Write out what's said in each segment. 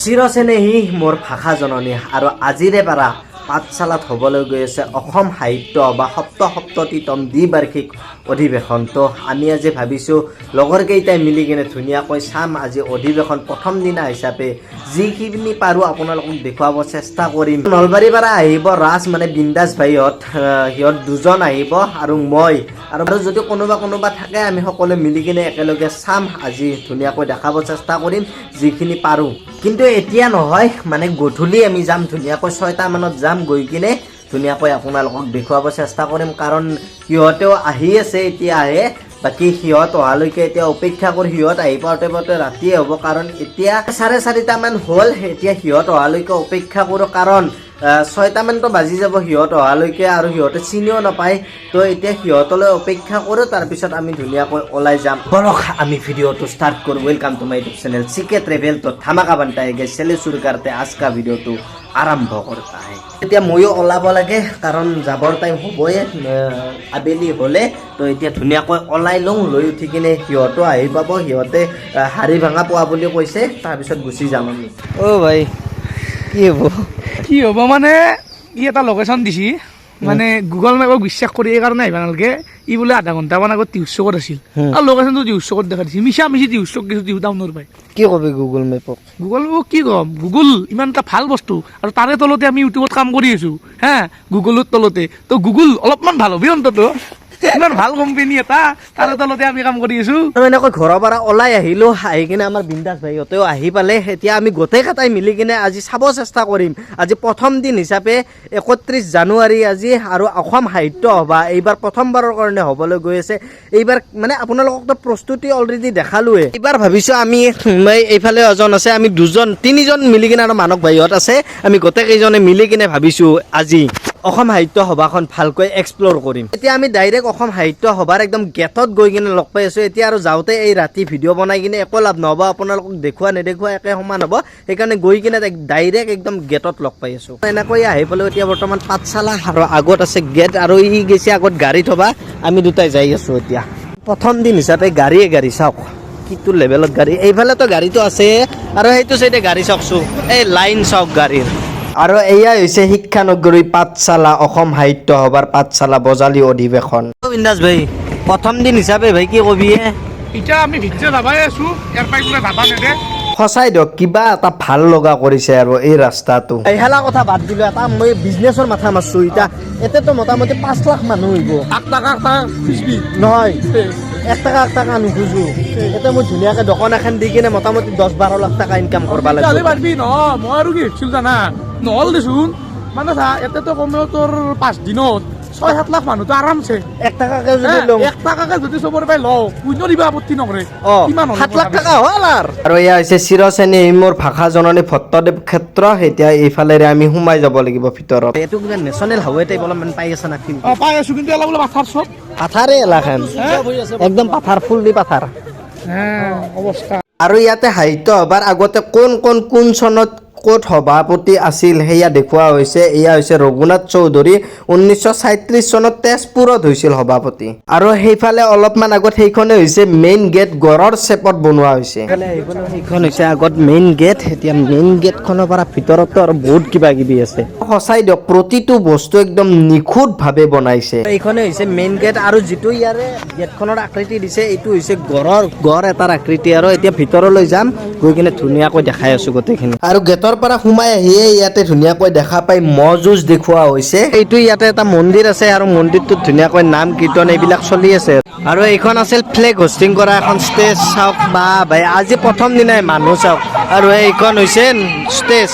চিৰচেনেহী মোৰ ভাষা জননী আৰু আজিৰে পৰা পাঠশালাত হ'বলৈ গৈ আছে অসম সাহিত্য বা সপ্ত সপ্ততিতম দ্বিবাৰ্ষিক অধিৱেশন তো আমি আজি ভাবিছোঁ, লগৰকেইটাই মিলি কিনে ধুনীয়াকৈ চাম আজি অধিৱেশন প্ৰথম দিনা হিচাপে। যিখিনি পাৰোঁ আপোনালোকক দেখুৱাব চেষ্টা কৰিম। নলবাৰীৰ পৰা আহিব ৰাজ মানে বিন্দাস ভাইহঁত সিহঁত দুজন আহিব আৰু মই। আৰু যদি কোনোবা কোনোবা থাকে, আমি সকলোৱে মিলি কিনে একেলগে চাম। আজি ধুনীয়াকৈ দেখাব চেষ্টা কৰিম, যিখিনি পাৰোঁ। কিন্তু এতিয়া নহয় মানে গধূলি আমি যাম, ধুনীয়াকৈ ছয়টা মানত যাম গৈ কিনে। ধুনীয়াকৈ আপোনালোকক দেখুৱাব চেষ্টা কৰিম, কাৰণ সিহঁতেও আহি আছে এতিয়াহে বাকী সিহঁত অহালৈকে এতিয়া অপেক্ষা কৰি সিহঁত আহি পাওঁতে পাওঁতে ৰাতিয়ে হ'ব, কাৰণ এতিয়া চাৰে চাৰিটামান হ'ল, এতিয়া সিহঁত অহালৈকে অপেক্ষা কৰোঁ, কাৰণ ছয়টামানতো বাজি যাব সিহঁত অহালৈকে আৰু সিহঁতে চিনিও নাপায়। তো এতিয়া সিহঁতলৈ অপেক্ষা কৰোঁ তাৰপিছত আমি ধুনীয়াকৈ ওলাই যাম। বলক, আমি ভিডিঅ'টো ষ্টাৰ্ট কৰোঁ। Welcome to my YouTube channel চিকে travel তো ধামাকা বান্তা হে চেলে চুৰ কাৰতে আজকা ভিডিঅ'টো। আৰম্ভ কৰোঁ আহে এতিয়া ময়ো ওলাব লাগে কাৰণ যাবৰ টাইম হ'বই আবেলি হ'লে। তো এতিয়া ধুনীয়াকৈ ওলাই লওঁ লৈ উঠি কিনে সিহঁতো আহি পাব সিহঁতে হাড়ি শাৰী ভাঙা পোৱা বুলি কৈছে তাৰপিছত গুচি যাম আমি। অ' ভাই কি হ'ব? কি হ'ব মানে? ই এটা লোকেশ্যন দিছি? মানে গুগল মেপক বিশ্বাস কৰি এই কারণে আহিব নালাগে। ই বোলে আধা ঘণ্টামান আগত টিউচকত আছিল। আৰু লোকেশ্যনটো টিউচ চকত দেখা দিছে। মিছা মিছি টিউচক চক কিছু টিউ টাউনৰ পাই কি কবি গুগল মেপক গুগল মেপক কি ক'ম? গুগল ইমান এটা ভালো বস্তু। আৰু তাৰে তলতে আমি ইউটিউবত কাম কৰি আছো। হা গুগলৰ তলতে। তো গুগল অলপমান ভালো হ'বি অন্তত ইমান ভালো কোম্পানী এটা? তাৰে তলতে আমি কাম কৰি আছো। আৰু এনেকৈ ঘৰৰ পৰা ওলাই আহিলোঁ, আহি কিনে আমাৰ বিন্দাস ভাইহঁতেও আহি পালে। এতিয়া আমি গোটেইকেইটাই মিলি কিনে আজি চাব চেষ্টা কৰিম। আজি প্ৰথম দিন হিচাপে একত্ৰিছ জানুৱাৰী আজি আৰু অসম সাহিত্য সভা। এইবাৰ প্ৰথমবাৰৰ কাৰণে হ'বলৈ গৈ আছে। এইবাৰ মানে আপোনালোককতো প্ৰস্তুতি অলৰেডি দেখালোৱে। এইবাৰ ভাবিছোঁ আমি এইফালে এজন আছে, আমি দুজন, তিনিজন মিলি কিনে আৰু মানৱ ভাইহঁত আছে। আমি গোটেইকেইজনে মিলি কিনে ভাবিছোঁ আজি। অসম সাহিত্য সভাখন ভালকৈ এক্সপ্ল'ৰ কৰিম। এতিয়া আমি ডাইৰেক্ট অসম সাহিত্য সভাৰ একদম গেটত গৈ কিনে লগ পাই আছোঁ। এতিয়া আৰু যাওঁতে এই ৰাতি ভিডিঅ' বনাই কিনে একো লাভ নহ'ব, আপোনালোকক দেখুওৱা, নেদেখুওৱা একে সমান হ'ব। সেইকাৰণে গৈ কিনে ডাইৰেক্ট একদম গেটত লগ পাই আছোঁ। এনেকৈ আহি পেলাই এতিয়া বৰ্তমান পাঠশালা আগত আছে গেট আৰু ই গৈছে আগত গাড়ী থবা। আমি দুটাই যাই আছোঁ এতিয়া। প্ৰথম দিন হিচাপে গাড়ীয়ে গাড়ী চাওক। কিটো লেভেলত গাড়ী। এইফালেতো গাড়ীটো আছে আৰু সেইটো চাইডে গাড়ী চাওকচোন। এই লাইন চাওক গাড়ীৰ। আৰু এয়া হৈছে শিক্ষানগৰী পাঠশালা অসম সাহিত্য সভাৰ পাঠশালা বজালী অধিৱেশন। বিন্দাস ভাই প্ৰথম দিন হিচাপে ভাই কি কবি হে? এতিয়া আমি যাবাই আছো ইয়াৰ পৰাই বোলে যাবা নেদে। সঁচাই দিয়ক কিবা এটা ভাল লগা কৰিছে আৰু এই ৰাস্তাটো। এহেলা কথা বাদ দিলো এটা মই বিজনেছৰ মাথা মাৰছো। এতিয়া এতিয়াতো মোটামুটি পাঁচ লাখ মানুহ আহিব আঠ টকা আঠ টকা নহয় এক টকা এক টকা নোখোজো। এতিয়া মই ধুনীয়াকে দোকান এখন দি কিনে মোটামুটি দহ বাৰ লাখ টকা ইনকাম কৰিব আজি লাগিব। পাৰবি নহয় মই আৰু কি ভাবছিলো জানা? নহ'ল দেচোন। মানে চা ইয়াতেতো কমেও তোৰ পাঁচ দিনত ছয় সাত লাখ মানুহতো আৰামছে। এক টকাকে যদি লওঁ। এক টকাকে যদি চবৰে পৰাই লওঁ কোনেও দিবা আপত্তি নকৰে। অ কিমান সাত লাখ? টকা হ'ল আৰু। আৰু এয়া হৈছে চিৰচেনী মোৰ ভাষা জননী ভট্টদেৱ ক্ষেত্ৰ। এতিয়া এইফালেৰে আমি সোমাই যাব লাগিব ভিতৰত। এইটো কিবা নেশ্যনেল হাইৱে টাইপ অলপমান পাই আছে না অ পাই আছো কিন্তু অলপ বোলে মাথাৰ চব। পাথাৰে এলাখান একদম পাথাৰ ফুল দি পাথাৰ অৱস্থা। আৰু ইয়াতে সাহিত্য সভাৰ আগতে কোন কোন কোন চনত ক'ত সভাপতি আছিল সেয়া দেখুওৱা হৈছে। এয়া হৈছে ৰঘুনাথ চৌধুৰী ঊনৈছশ ছয়ত্ৰিছ চনত তেজপুৰত হৈছিল সভাপতি। আৰু সেইফালে অলপমান আগত সেইখনে হৈছে মেইন গেট গড়ৰ চেপত বনোৱা হৈছে। সেইখন হৈছে আগত মেইন গেট এতিয়া মেইন গেটখনৰ পৰা ভিতৰতো আৰু বহুত কিবা কিবি আছে। সঁচাই দিয়ক প্ৰতিটো বস্তু একদম নিখুঁতভাৱে বনাইছে। এইখনে হৈছে মেইন গেট আৰু যিটো ইয়াৰে গেটখনৰ আকৃতি দিছে এইটো হৈছে গড়ৰ গড় এটাৰ আকৃতি। আৰু এতিয়া ভিতৰলৈ যাম গৈ কিনে ধুনীয়াকৈ দেখাই আছো গোটেইখিনি। আৰু গেটৰ পৰা সোমাই আহিয়ে ইয়াতে ধুনীয়াকৈ দেখা পাই ম'হ যুঁজ দেখুওৱা হৈছে। এইটো ইয়াতে এটা মন্দিৰ আছে আৰু মন্দিৰটোত ধুনীয়াকৈ নাম কীৰ্তন এইবিলাক চলি আছে। আৰু এইখন আছিল ফ্লেগ হোষ্টিং কৰা এখন ষ্টেজ চাওক বা ভাই, আজি প্ৰথম দিনাই মানুহ চাওক। আৰু এইখন হৈছে ষ্টেজ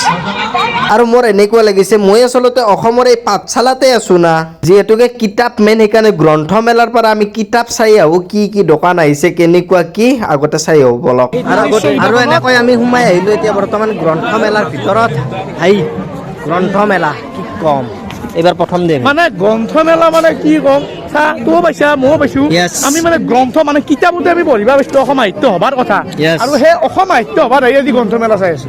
আৰু মোৰ এনেকুৱা লাগিছে মই আচলতে অসমৰ এই পাঠশালাতে আছো না যিহেতুকে কিতাপ মেইন সেইকাৰণে গ্ৰন্থমেলাৰ পৰা আমি কিতাপ চাই আহো কি কি দোকান আহিছে কেনেকুৱা কি আগতে চাই আহো বলক। আৰু আগতে- আৰু এনেকৈ আমি সোমাই আহিলো এতিয়া বৰ্তমান গ্ৰন্থমেলাৰ ভিতৰত হাই গ্ৰন্থমেলা কি কম। এইবাৰ প্ৰথম দিন। মানে গ্ৰন্থমেলা মানে কি ক'ম? চা তইও পাইছা ময়ো পাইছো। আমি মানে গ্ৰন্থ মানে কিতাপতে আমি পঢ়িব পাইছিলো অসম সাহিত্য সভাৰ কথা। আৰু সেই অসম সাহিত্য সভাত আহি আজি গ্ৰন্থমেলা চাই আছো।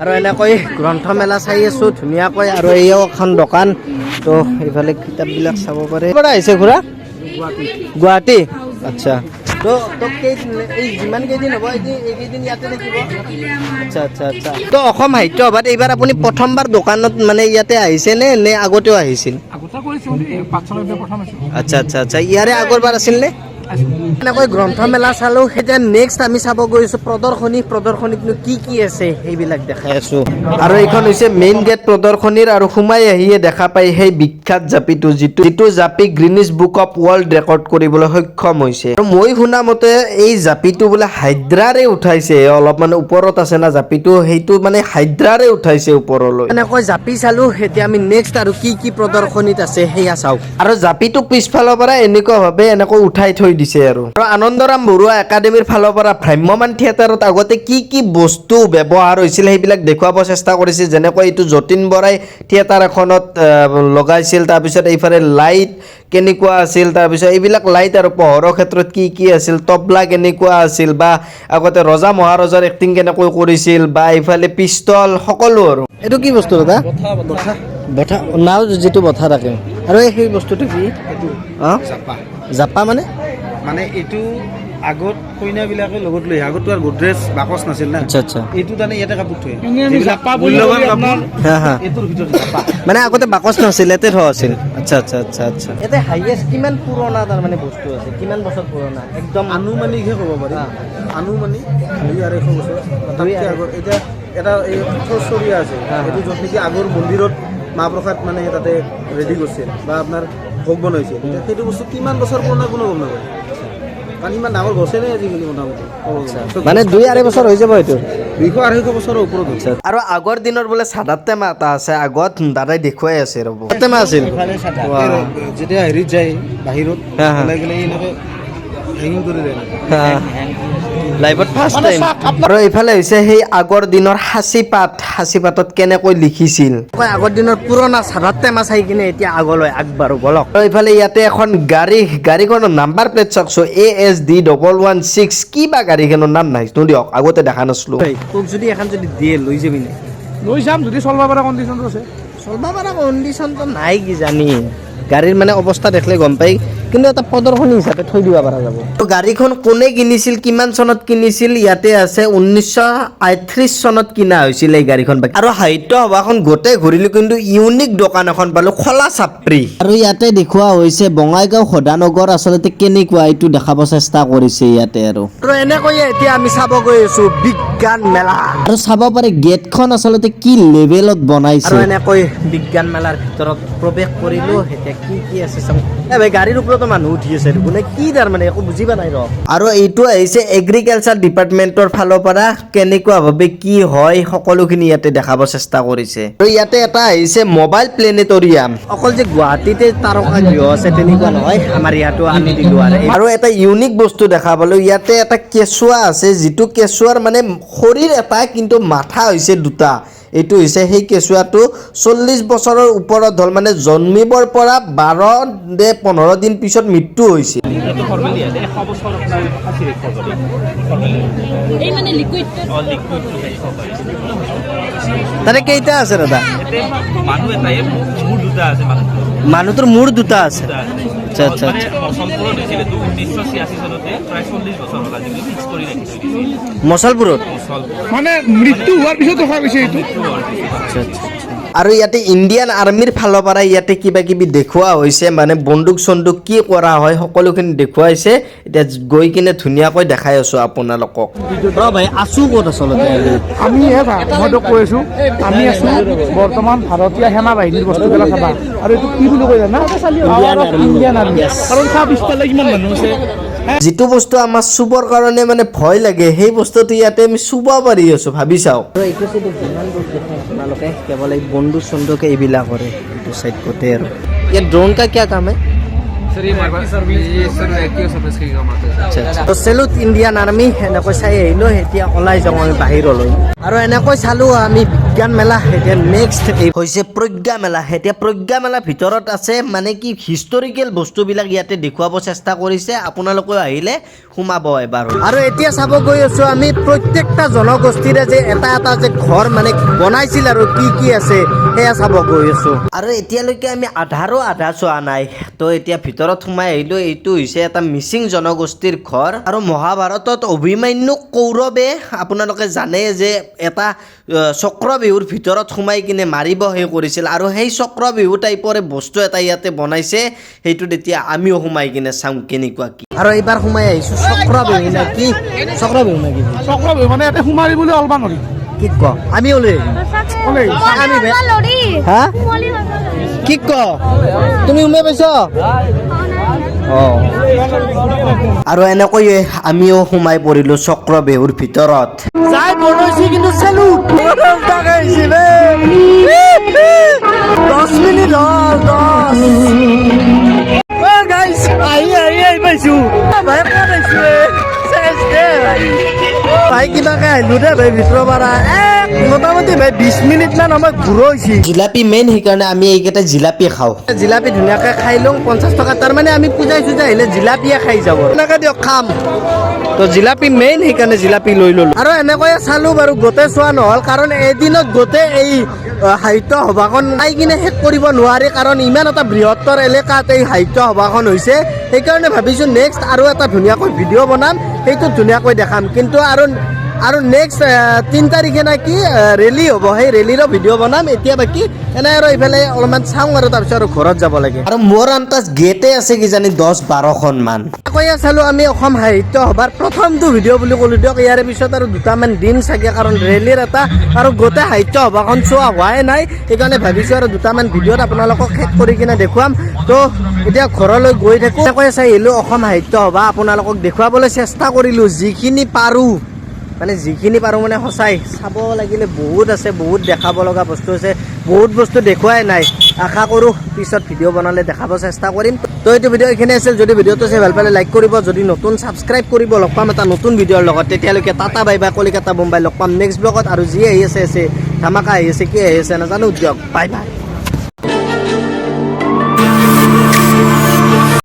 আৰু এনেকৈ গ্ৰন্থমেলা চাই আছো ধুনীয়াকৈ আৰু এইও এখন দোকান। তো এইফালে কিতাপবিলাক চাব পাৰে। পৰা আহিছে খুৰা? গুৱাহাটী। আচ্ছা। তো তো কেইদিন এই যিমান কেইদিন হ'ব এইকেইদিন ইয়াতে থাকিব? আচ্ছা আচ্ছা আচ্ছা। তো অসম সাহিত্য সভাত এইবাৰ আপুনি প্ৰথমবাৰ দোকানত মানে ইয়াতে আহিছে নে আগতেও আহিছিল? আচ্ছা আচ্ছা আচ্ছা। ইয়াৰে আগৰবাৰ আছিল নে? এনেকৈ গ্ৰন্থমেলা চালো এতিয়া নেক্সট আমি চাব গৈছো প্ৰদৰ্শনী প্ৰদৰ্শনীতনো কি কি আছে সেইবিলাক দেখাই আছো। আৰু এইখন হৈছে মেইন গেট প্ৰদৰ্শনীৰ আৰু সোমাই আহিয়ে দেখা পাই সেই বিখ্যাত জাপিটো যিটো যিটো জাপি Guinness book of world record কৰিবলৈ সক্ষম হৈছে। আৰু মই শুনা মতে এই জাপিটো বোলে হাইদ্ৰাৰে উঠাইছে অলপমান ওপৰত আছে না জাপিটো সেইটো মানে হাইদ্ৰাৰে উঠাইছে ওপৰলৈ। এনেকৈ জাপি চালো এতিয়া আমি নেক্সট আৰু কি কি প্ৰদৰ্শনীত আছে সেয়া চাওঁ। আৰু জাপিটো পিছফালৰ পৰা এনেকুৱাভাৱে এনেকৈ উঠাই থৈ দিছে আৰু। আৰু আনন্দৰাম বৰুৱা একাডেমীৰ ফালৰ পৰা ভ্ৰাম্যমান থিয়েটাৰত আগতে কি কি বস্তু ব্যৱহাৰ হৈছিল সেইবিলাক দেখুৱাব চেষ্টা কৰিছে যেনেকৈ এইটো যতীন বৰাই থিয়েটাৰ এখনত লগাইছিল তাৰপিছত এইফালে লাইট কেনেকুৱা আছিল তাৰপিছত এইবিলাক লাইট আৰু পোহৰৰ ক্ষেত্ৰত কি কি আছিল তবলা কেনেকুৱা আছিল বা আগতে ৰজা মহাৰজাৰ এক্টিং কেনেকৈ কৰিছিল বা এইফালে পিষ্টল সকলো আৰু। এইটো কি বস্তু দাদা? বঠা নাও যিটো বঠা থাকে। আৰু এই সেই বস্তুটো কি? অঁ জাপা মানে? মানে এইটো আগত কইনাবিলাকে লগত লৈ আহে। আগততো আৰু গডৰেজ বাকচ নাছিল না। আচ্ছা আচ্ছা। এইটো তাৰমানে ইয়াতে কাপোৰ থৈ এনে আমি জাপা বুলি মূল্যৱান কাপোৰ। এইটোৰ ভিতৰত জাপা মানে আগতে বাকচ নাছিল ইয়াতে থোৱা আছিল। আচ্ছা আচ্ছা আচ্ছা আচ্ছা। ইয়াতে হাইয়েষ্ট কিমান পুৰণা তাৰমানে বস্তু আছে? কিমান বছৰ পুৰণা? একদম আনুমানিকহে ক'ব পাৰি। হা। আনুমানিক দুই আঢ়ৈশ বছৰ। তাতকৈ আগৰ এতিয়া এটা এই চৰিয়া আছে। এইটো য'ত নেকি আগৰ মন্দিৰত মাহ প্ৰসাদ মানে তাতে ৰেডি কৰিছিল। বা আপোনাৰ ভোগ বনাইছে। এতিয়া সেইটো বস্তু কিমান বছৰ পুৰণা কোনো গম নাপায়। কাৰণ ইমান ডাঙৰ গছেই নাই আজিকালি মোটামুটি। মানে দুই আঢ়ৈ বছৰ হৈ যাব এইটো? দুইশ আঢ়ৈশ বছৰৰ ওপৰত হৈছে। আৰু আগৰ দিনৰ বোলে চাদাত টেমা এটা আছে আগত দাদাই দেখুৱাই আছে ৰ'ব। টেমা আছিল? যেতিয়া হেৰিত যায় বাহিৰত। ওলাই গ'লে এনেকৈ হেঙিং কৰি দিয়ে। লাইভত ফাৰ্ষ্ট মানে টাইম আৰু এইফালে হৈছে সেই আগৰ দিনৰ সাঁচি পাত। সাঁচি পাতত কেনেকৈ লিখিছিল? আগৰ দিনৰ পুৰণা চাদাত টেমা চাই কিনে এতিয়া আগলৈ আগবাঢ়ো বলক। আৰু এইফালে ইয়াতে এখন গাড়ী গাড়ীখনৰ নাম্বাৰ প্লেট চাওকচোন A S D double one six কি বা গাড়ীখনৰ নাম নাহিছো দিয়ক আগতে দেখা নাছিলো। তোক যদি এখন যদি দিয়ে লৈ যাবি নে? লৈ যাম যদি চলিব পৰা কণ্ডিশ্যনটো আছে। চলবা পৰা কণ্ডিশ্যনটো নাই কিজানি। গাড়ীৰ মানে অৱস্থা দেখিলে গম পাই কিন্তু এটা প্ৰদৰ্শনী হিচাপে থৈ দিব পৰা যাব। তো গাড়ীখন কোনে কিনিছিল কিমান চনত কিনিছিল ইয়াতে আছে ঊনৈছশ আঠত্ৰিছ চনত কিনা হৈছিল এই গাড়ীখন। আৰু সাহিত্য সভাখন গোটেই ঘূৰিলো কিন্তু ইউনিক দোকান এখন পালো খোলা চাপৰি। আৰু ইয়াতে দেখুওৱা হৈছে বঙাইগাঁও সদানগৰ আচলতে কেনেকুৱা এইটো দেখাব চেষ্টা কৰিছে ইয়াতে আৰু। এনেকৈয়ে এতিয়া আমি চাব গৈ আছো বিজ্ঞান মেলা। আৰু চাব পাৰে গেটখন আচলতে কি লেভেলত বনাইছে। এনেকৈ বিজ্ঞান মেলাৰ ভিতৰত প্ৰৱেশ কৰিলো এতিয়া কি কি আছে এ ভাই গাড়ীৰ ওপৰতো মানুহ উঠি আছে কোনে কি তাৰমানে একো বুজি পোৱা নাই ৰ। আৰু এইটো আহিছে এগ্ৰিকালচাৰ ডিপাৰ্টমেণ্টৰ ফালৰ পৰা কেনেকুৱাভাৱে কি হয় সকলোখিনি ইয়াতে দেখাব চেষ্টা কৰিছে। আৰু ইয়াতে এটা আহিছে মোবাইল প্লেনেটৰিয়াম অকল যে গুৱাহাটীতে তাৰকা গৃহ আছে তেনেকুৱা নহয় আমাৰ ইয়াতো আনি দিলো আৰু আৰু এটা ইউনিক বস্তু দেখা পালো ইয়াতে এটা কেঁচুৱা আছে যিটো কেঁচুৱাৰ মানে শৰীৰ এটা কিন্তু মাথা হৈছে দুটা। এইটো হৈছে সেই কেঁচুৱাটো চল্লিছ বছৰৰ ওপৰত হ'ল মানে জন্মিবৰ পৰা বাৰ দে পোন্ধৰ দিন পিছত মৃত্যু হৈছিল। এই মানে তাতে কেইটা আছে দাদা? মানুহ এটাই মোৰ দুটা আছে মানুহ। মানুহটোৰ মূৰ দুটা আছে। আচ্ছা আচ্ছা মানে আচ্ছা মচলপুৰত মচলপুৰ মানে মৃত্যু হোৱাৰ পিছত দেখা গৈছে এইটো। আচ্ছা আচ্ছা। আৰু ইয়াতে ইণ্ডিয়ান আৰ্মিৰ ফালৰ পৰা ইয়াতে কিবা কিবি দেখুওৱা হৈছে মানে বন্দুক চন্দুক কি কৰা হয় সকলোখিনি দেখুৱাইছে। এতিয়া গৈ কিনে ধুনীয়াকৈ দেখাই আছো আপোনালোকক। আছো ক'ত আচলতে? আমি কৈ আছো আমি আছো বৰ্তমান ভাৰতীয় সেনা বাহিনীৰ বস্তুবিলাক চাবা। আৰু এইটো কি বুলি কয় জানা? ইণ্ডিয়ান আৰ্মি কাৰণ চা পিছফালে কিমান মানুহ আছে? যিটো বস্তু আমাৰ চুবৰ কাৰণে মানে ভয় লাগে সেই বস্তুটো ইয়াতে আমি চুব পাৰি আছো ভাবি চাওক। এইটো চাইডে যিমান বস্তু দেখে আপোনালোকে কেৱল এই চাইড গোটেই আৰু ইয়াত ড্ৰোন কা কিয়া কাম হে তো চেলুট ইণ্ডিয়ান আৰ্মি এনেকৈ চাই আহিলোঁ এতিয়া ওলাই যাওঁ আমি বাহিৰলৈ। আৰু এনেকৈ চালোঁ আমি বিজ্ঞান মেলা এতিয়া নেক্সট হৈছে প্ৰজ্ঞা মেলা। এতিয়া প্ৰজ্ঞা মেলাৰ ভিতৰত আছে মানে কি হিষ্টৰিকেল বস্তুবিলাক ইয়াতে দেখুৱাব চেষ্টা কৰিছে। আপোনালোকে আহিলে সোমাব এবাৰ। আৰু এতিয়া চাব গৈ আছো আমি প্ৰত্যেকটা জনগোষ্ঠীৰে যে এটা এটা যে ঘৰ মানে বনাইছিল আৰু কি কি আছে সেয়া চাব গৈ আছো। আৰু এতিয়ালৈকে আমি আধাৰো আধা চোৱা নাই। তো এতিয়া ভিতৰত সোমাই আহিলো এইটো হৈছে এটা মিচিং জনগোষ্ঠীৰ ঘৰ। আৰু মহাভাৰতত অভিমন্যু কৌৰৱে আপোনালোকে জানে যে এটা আহ, চক্ৰ বিহুৰ ভিতৰত সোমাই কিনে মাৰিব সেই কৰিছিল আৰু সেই চক্ৰ বিহু টাইপৰে বস্তু এটা ইয়াতে বনাইছে সেইটোত এতিয়া আমিও সোমাই কিনে চাওঁ কেনেকুৱা কি। আৰু এইবাৰ সোমাই আহিছো চক্ৰ বিহু নে কি? চক্ৰ বিহু নে কি? চক্ৰ মানে ইয়াতে সোমাৰি বুলি অলবা নৰি কি ক? আমি ওলাই হা? কি ক? তুমি সোমাই পাইছ? আৰু এনেকৈয়ে আমিও সোমাই পৰিলো চক্ৰ বিহুৰ ভিতৰত। যাই বনাইছে কিন্তু চেলুট দহ মিনিট দহ আহি আহি আহি পাইছো। ভাই আহিছো ভাই কিবাকে আহিলো দে ভাই, ভিতৰৰ পৰা। এক মোটামুটি ভাই বিশ মিনিট মান আমাক ঘূৰাইছে জিলাপি মেইন সেইকাৰণে আমি এইকেইটা জিলাপি খাওঁ। জিলাপি ধুনীয়াকে খাই লওঁ পঞ্চাছ টকা। তাৰমানে আমি পূজাই চুজাই আহিলে জিলাপিয়ে খাই যাব। এনেকে দিয়ক খাম। তো জিলাপি মেইন সেইকাৰণে জিলাপি লৈ ললো। আৰু এনেকৈয়ে চালো বাৰু গোটেই চোৱা নহ'ল কাৰণ এদিনত গোটেই এই সাহিত্য সভাখন চাই কিনে শেষ কৰিব নোৱাৰি কাৰণ ইমান এটা বৃহত্তৰ এলেকাত এই সাহিত্য সভাখন হৈছে। সেইকাৰণে ভাবিছোঁ নেক্সট আৰু এটা ধুনীয়াকৈ ভিডিঅ' বনাম সেইটো ধুনীয়াকৈ দেখাম। কিন্তু আৰু আৰু নেক্সট তিনি তাৰিখে নেকি ৰেলী হ'ব। সেই ৰেলীৰো ভিডিঅ' বনাম। এতিয়া বাকী এনে আৰু এইফালে অলপমান চাওঁ আৰু তাৰপিছত আৰু ঘৰত যাব লাগে। আৰু মোৰ আন্তাজ গেটে আছে কিজানি দহ বাৰখন মান। কৈয়ে চালোঁ আমি অসম সাহিত্য সভাৰ প্ৰথমটো ভিডিঅ' বুলি ক'লোঁ দিয়ক। ইয়াৰে পিছত আৰু দুটামান দিন চাগে কাৰণ ৰেলীৰ এটা আৰু গোটেই সাহিত্য সভাখন চোৱা হোৱাই নাই। সেইকাৰণে ভাবিছোঁ আৰু দুটামান ভিডিঅ'ত আপোনালোকক শেষ কৰি কিনে দেখুৱাম। তো এতিয়া ঘৰলৈ গৈ থাকোঁ। এনেকৈ চাই আহিলোঁ অসম সাহিত্য সভা আপোনালোকক দেখুৱাবলৈ চেষ্টা কৰিলোঁ যিখিনি পাৰোঁ। মানে যিখিনি পাৰোঁ মানে সঁচাই, চাব লাগিলে বহুত আছে, বহুত দেখাব লগা বস্তু আছে, বহুত বস্তু দেখুৱাই নাই। আশা কৰোঁ পিছত ভিডিঅ' বনালে দেখাব চেষ্টা কৰিম। তো এইটো ভিডিঅ' এইখিনি আছিল, যদি ভিডিঅ'টো চাই ভালো পালে লাইক কৰিব, যদি নতুন ছাবস্ক্ৰাইব কৰিব, লগ পাম এটা নতুন ভিডিঅ'ৰ লগত। তেতিয়ালৈকে tata, bye bye, Calcutta, Mumbai, log পাম নেক্সট ব্লগত আৰু যি আহি আছে আছে, ধামাকা আহি আছে কি আহি আছে নাজানো দিয়ক বাই বাই।